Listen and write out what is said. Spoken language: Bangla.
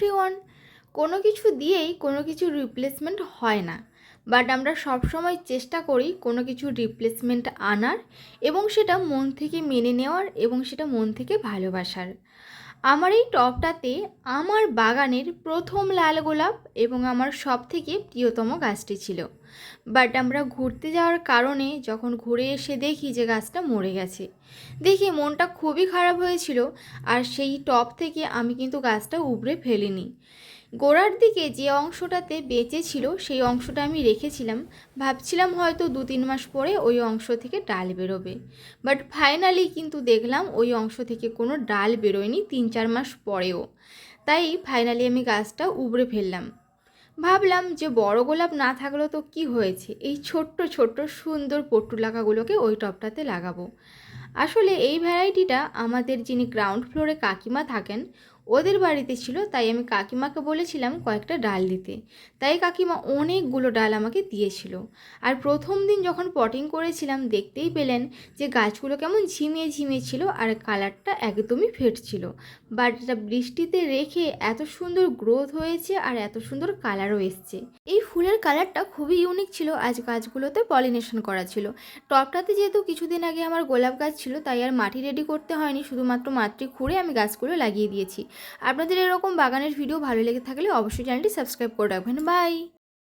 এভরিওয়ান। কোনো কিছু দিয়েই কোনো কিছু রিপ্লেসমেন্ট হয় না। বাট আমরা সব সময় চেষ্টা করি কোনো কিছু রিপ্লেসমেন্ট আনার এবং সেটা মন থেকে মেনে নেওয়ার এবং সেটা মন থেকে ভালোবাসার। আমার এই টপটাতে আমার বাগানের প্রথম লাল গোলাপ এবং আমার সব থেকে প্রিয়তম গাছটি ছিল। বাট আমরা ঘুরতে যাওয়ার কারণে যখন ঘুরে এসে দেখি যে গাছটা মরে গেছে, দেখি মনটা খুবই খারাপ হয়েছিল আর সেই টপ থেকে আমি কিন্তু গাছটা উপড়ে ফেলিনি। গোড়ার দিকে যে অংশটাতে বেঁচে ছিল, সেই অংশটা আমি রেখেছিলাম। ভাবছিলাম হয়তো দু তিন মাস পরে ওই অংশ থেকে ডাল বেরোবে। বাট ফাইনালি কিন্তু দেখলাম ওই অংশ থেকে কোনো ডাল বেরোয়নি তিন চার মাস পরেও। তাই ফাইনালি আমি গাছটা উবড়ে ফেললাম। ভাবলাম যে বড় গোলাপ না থাকলেও তো কি হয়েছে? এই ছোট্ট ছোট্ট, সুন্দর পট্টুলাকাগুলোকে ওই টবটাতে লাগাবো। আসলে এই ভ্যারাইটিটা আমাদের যিনি গ্রাউন্ড ফ্লোরে কাকিমা থাকেন ওদের বাড়িতে ছিল, তাই আমি কাকিমাকে বলেছিলাম কয়েকটা ডাল দিতে। তাই কাকিমা অনেকগুলো ডাল আমাকে দিয়েছিল। আর প্রথম দিন যখন পটিং করেছিলাম, দেখতেই পেলেন যে গাছগুলো কেমন ঝিমিয়ে ঝিমিয়ে ছিল আর কালারটা একদমই ফেট ছিল। বাট এটা বৃষ্টিতে রেখে এত সুন্দর গ্রোথ হয়েছে আর এত সুন্দর কালারও এসছে। এই ফুলের কালারটা খুবই ইউনিক ছিল। আজ গাছগুলোতে পলিনেশন করা ছিল। টবটাতে যেহেতু কিছুদিন আগে আমার গোলাপ গাছ ছিল, তাই আর মাটি রেডি করতে হয়নি। শুধুমাত্র মাটি খুঁড়ে আমি গাছগুলো লাগিয়ে দিয়েছি। আপনাদের এরকম বাগানের ভিডিও ভালো লেগে থাকলে অবশ্যই চ্যানেলটি সাবস্ক্রাইব করে রাখবেন। বাই!